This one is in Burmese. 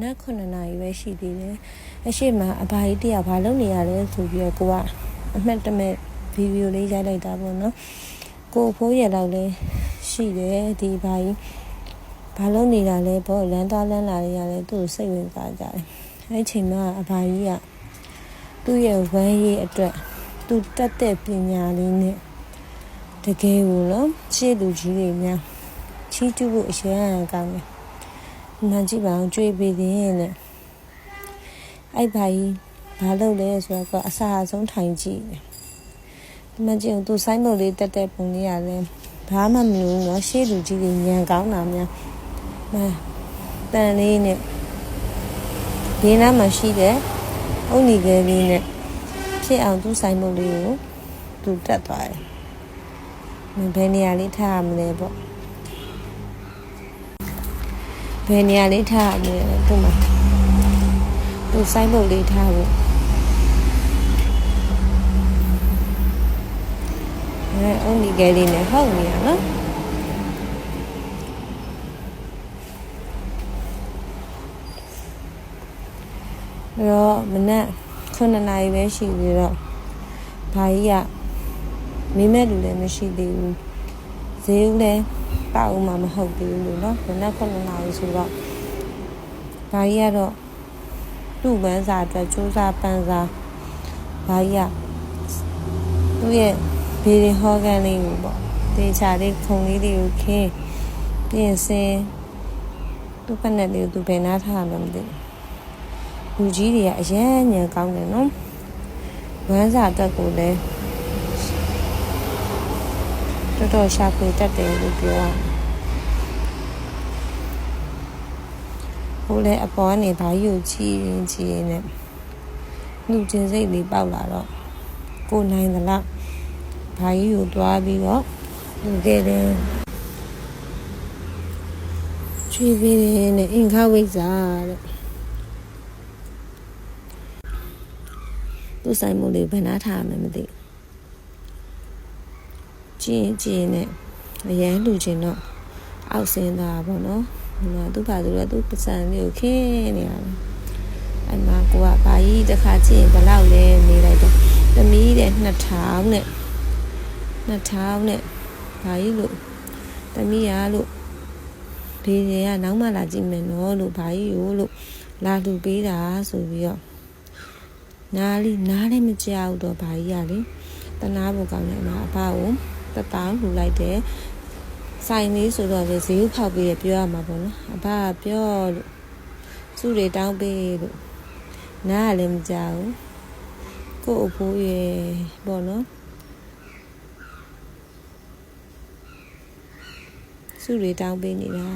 နက်9နာရီပဲရှိသေးတယ်အရှိမအဘာကြီးတရားဘာလုပ်နေရလဲဆိုပြီးတော့ကိုကအမှတ်တမဲ့ဗီဒီယိုလေးရိုက်လိုက်တာပေါ့နော်ကိုအဖိုးရလောက်လဲရှိတယ်ဒီဘာကြီးဘာလုပ်နေတာလဲပေါ့လမ်းသွားလမ်းလာတွေရလဲသူ့ကိုစိတ်ဝင်စားကြတယ်အဲ့ချိန်မှာအဘာကြီးကသူ့ရဲ့ဝမ်းရေးအတွက်သူတက်တဲ့ပညာလေးနဲ့တကယ်ကိုနော်ရှေ့လူကြီးတွေများချီးကျူးဖို့အရန်ကောင်းတယ်။ မှန်ကြည့်ပါအောင်ကြွေးပေးသေးရင်လည်းအဲ့ဘာကြီးဘာလုပ်လဲဆိုတော့အစာအဆုံးထိုင်ကြည့်တယ်။ဒီမှကြည့်အောင်သူဆိုင်းဘုတ်လေးတက်တဲ့ပုံလေးရတယ်။ဘာမှမလို့နော်ရှေ့လူကြီးတွေညံကောင်းတာများ။မှန်တန်လေးနဲ့ဒီနားမှာရှိတဲ့အုတ်နီကလေးနဲ့ဖြစ်အောင်သူဆိုင်ဘုတ်လေးကိုသူတက်သွားတယ်။ဘယ်နေရာလေးထားရမလဲပေါ့။ ဘယ်နေရာလေးထားရမလဲသူ့မှာသူစိုင်းဘုတ်လေးထားဖို့အဲအုံဒီကလေးနဲ့ဟုတ်နေရနော်အဲ့တော့မနက်9နာရီပဲရှိသေးတော့ဘာကြီးကမိမဲ့လူလည်းမရှိသေးဘူးဈေးဦးလည်း တောက်အောင်မှမဟုတ်သေးဘူးလို့နော်မနက်9နာရီဆိုတော့ဒါကြီးကတော့သူ့ပန်းစာအတွက်စူးစမ်းပန်းစာဒါကြီးကသူ့ရဲ့ဘေးရင်ဟောကန်လေးကိုပေါ့တေချာလေးခုံလေးတွေကိုခင်းပြင်ဆင်သူ့ဖက်နဲ့လေးကိုသူဘယ်နားထားမှမသိဘူးလူကြီးတွေကအရန်ညံကောင်းတယ်နော်ဝမ်းစာအတွက်ကိုလည်း တော်တော်ရှာဖွေတတ်တယ်လို့ပြောရဟိုလည်းအပေါ်ကနေဘာယူချီရင်ချီရင်နဲ့နှုတ်ချင်းစိတ်လေးပေါက်လာတော့ကိုနိုင်သလားဘာကြီးကိုတွားပြီးတော့လူခဲ့တယ်ချွေးပေးတယ်နဲ့အင်္ဂါဝိဇ္ဇာတဲ့သူဆိုင်မှုလေးဘယ်နာထားမှမသိဘူး ကျင်းကျင်းနဲ့အရန်လူချင်းတော့အောက်ဆင်းတာပေါ့နော်ဒီမှာသူ့ဘာသူတော့သူ့ပစံလေးကိုခင်းနေရတယ်အဲ့မှာကိုကဘာကြီးတစ်ခါကျင်းဘယ်လောက်လဲနေလိုက်တော့သမီးတဲ့2000နဲ့2000နဲ့ဘာကြီးလို့သမီးရလို့ဘေးတွေကနောက်မှလာကြည့်မယ်နော်လို့ဘာကြီးကိုလို့လာလူပေးတာဆိုပြီးတော့နားလေးနားလည်းမကြောက်တော့ဘာကြီးကလေတနာဖို့ကောင်းတယ်အမအဖကို တတောင်းလှူလိုက်တယ်ဆိုင်လေးဆိုတော့လေဈေးဥဖောက်ပြီးရပြောရမှာပေါ့နော်အဖကပြောလို့စုတွေတောင်းပေးလို့နားလည်းမကြောက်ကို့အဖိုးရေပေါ့နော်စုတွေတောင်းပေးနေတာ